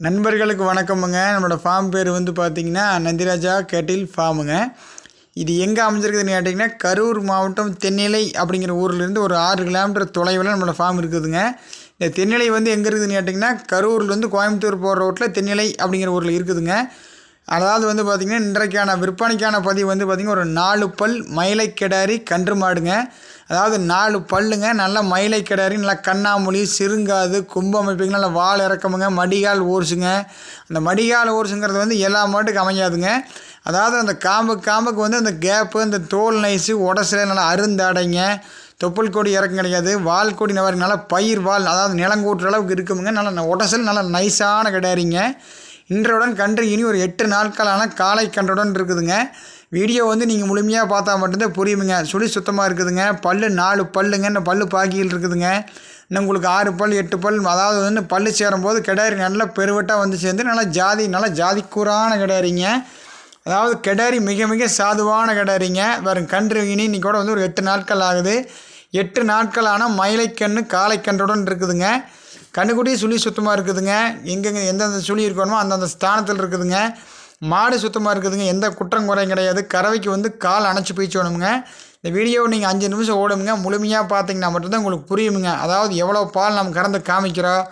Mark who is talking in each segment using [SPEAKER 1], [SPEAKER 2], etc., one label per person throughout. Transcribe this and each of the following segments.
[SPEAKER 1] நண்பர்களுக்கு வணக்கமுங்க. நம்மளோட ஃபார்ம் பேர் வந்து பார்த்திங்கன்னா நந்திராஜா கேட்டில் ஃபார்முங்க இது எங்கே அமைஞ்சிருக்குதுன்னு கேட்டிங்கன்னா கரூர் மாவட்டம் தென்னிலை அப்படிங்கிற ஊர்லேருந்து ஒரு ஆறு கிலோமீட்டர் தொலைவில் நம்மளோட ஃபார்ம் இருக்குதுங்க. இந்த தென்னிலை வந்து எங்கே இருக்குதுன்னு கேட்டிங்கன்னா கரூர்லேருந்து கோயம்புத்தூர் போகிற ரோட்டில் தென்னிலை அப்படிங்கிற ஊரில் இருக்குதுங்க. அதாவது வந்து பார்த்திங்கன்னா இன்றைக்கான விற்பனைக்கான பதிவு வந்து பார்த்திங்கன்னா ஒரு நாலு பல் மயிலை கிடாரி கன்று மாடுங்க. அதாவது நாலு பல்லுங்க நல்ல மயிலை கிடாரி நல்லா கண்ணாமொழி சிறுங்காது கும்ப அமைப்புங்க நல்லா வால் இறக்கமுங்க மடிகால் ஓர்ஸுங்க. அந்த மடிகால் ஓர்ஸுங்கிறது வந்து எல்லா மாட்டுக்கு அமையாதுங்க. அதாவது அந்த காம்பு காம்புக்கு வந்து அந்த கேப்பு அந்த தோல் நைஸு உடசில நல்லா அருந்தாடைங்க. தொப்புள் கொடி இறக்கம் கிடையாது. வால் கொடி நல்லா பயிர் வால் அதாவது நிலங்கூட்டுற அளவுக்கு இருக்குமுங்க. நல்லா உடசல் நல்லா நைஸான கிடாரிங்க. இன்றையுடன் கன்று இனி ஒரு எட்டு நாட்களான காலை கன்றுடன் இருக்குதுங்க. வீடியோ வந்து நீங்கள் முழுமையாக பார்த்தா மட்டும்தான் புரியுமுங்க. சுழி சுத்தமாக இருக்குதுங்க. பல் நாலு பல்லுங்க இந்த பல் பாக்கியில் இருக்குதுங்க. இன்னும் உங்களுக்கு ஆறு பல் எட்டு பல் அதாவது வந்து பல் சேரும்போது கிடாரி நல்லா பெருவட்டாக வந்து சேர்ந்து நல்லா ஜாதி நல்லா ஜாதிக்கூறான கிடாரிங்க. அதாவது கிடாரி மிக மிக சாதுவான கிடாரிங்க. வரும் கன்று இனி இன்றைக்கி கூட வந்து ஒரு எட்டு நாட்கள் ஆகுது. எட்டு நாட்களான மயிலைக்கன்று காளைக்கன்றுடன் இருக்குதுங்க. கண்ணுக்குட்டி சுழி சுத்தமாக இருக்குதுங்க. எங்கெங்கே எந்தெந்த சுழி இருக்கணுமோ அந்தந்த ஸ்தானத்தில் இருக்குதுங்க. மாடு சுத்தமாக இருக்குதுங்க. எந்த குற்றம் குறையும் கிடையாது. கறவைக்கு வந்து கால் அணைச்சி போயிச்சோணுங்க. இந்த வீடியோவை நீங்கள் அஞ்சு நிமிஷம் ஓடுங்க. முழுமையாக பார்த்தீங்கன்னா மட்டும்தான் உங்களுக்கு புரியுமுங்க. அதாவது எவ்வளோ பால் நம்ம கறந்து காமிக்கிறோம்.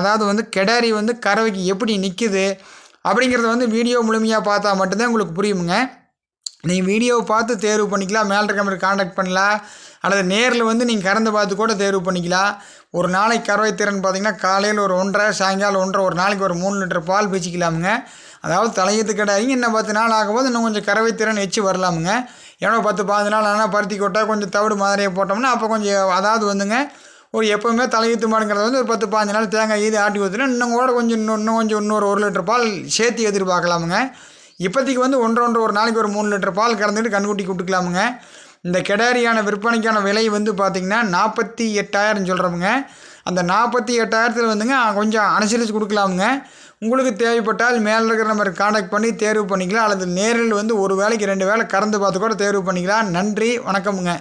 [SPEAKER 1] அதாவது வந்து கெடாரி வந்து கறவைக்கு எப்படி நிற்குது அப்படிங்கிறத வந்து வீடியோ முழுமையாக பார்த்தா மட்டும்தான் உங்களுக்கு புரியுமுங்க. நீங்கள் வீடியோவை பார்த்து தேர்வு பண்ணிக்கலாம். மேலே இருக்க மாதிரி காண்டாக்ட் பண்ணலாம். அல்லது நேரில் வந்து நீங்கள் கறந்து பார்த்து கூட தேர்வு பண்ணிக்கலாம் ஒரு நாளைக்கு கறவை திறன் பார்த்திங்கன்னா காலையில் ஒரு ஒன்றரை சாயங்காலம் ஒன்றரை ஒரு நாளைக்கு ஒரு மூணு லிட்டர் பால் பீச்சிக்கலாமுங்க. அதாவது தலையத்து கிடையாது இன்னும் பத்து நாள் ஆகும்போது இன்னும் கொஞ்சம் கறவை திறன் வச்சு வரலாமுங்க. ஏன்னா பத்து பதினஞ்சு நாள் ஆனால் பருத்தி கொட்டா கொஞ்சம் தவிடு மாதிரியே போட்டோம்னா அப்போ கொஞ்சம் அதாவது வந்துங்க. ஒரு எப்போவுமே தலையீத்து மாடுங்கிறது வந்து ஒரு பத்து பாஞ்சு நாள் தேங்காய் இது ஆட்டி ஊற்றினா இன்னும் கூட கொஞ்சம் இன்னும் இன்னும் கொஞ்சம் இன்னொரு ஒரு லிட்டர் பால் சேர்த்து எதிர்பார்க்கலாமுங்க. இப்போதைக்கு வந்து ஒன்று ஒன்று ஒரு நாளைக்கு ஒரு மூணு லிட்டர் பால் கறந்துட்டு கண்குட்டி கொடுக்கலாமுங்க இந்த கெடாரியான விற்பனைக்கான விலை வந்து பார்த்திங்கன்னா நாற்பத்தி எட்டாயிரம் சொல்கிறவங்க அந்த நாற்பத்தி எட்டாயிரத்தில் வந்துங்க கொஞ்சம் அனுசரித்து கொடுக்கலாமுங்க. உங்களுக்கு தேவைப்பட்டால் மேலே இருக்கிற நம்பர் காண்டாக்ட் பண்ணி தேர்வு பண்ணிக்கலாம். அல்லது நேரில் வந்து ஒரு வேலைக்கு ரெண்டு வேலை கறந்து பார்த்து கூட தேர்வு பண்ணிக்கலாம். நன்றி வணக்கமுங்க.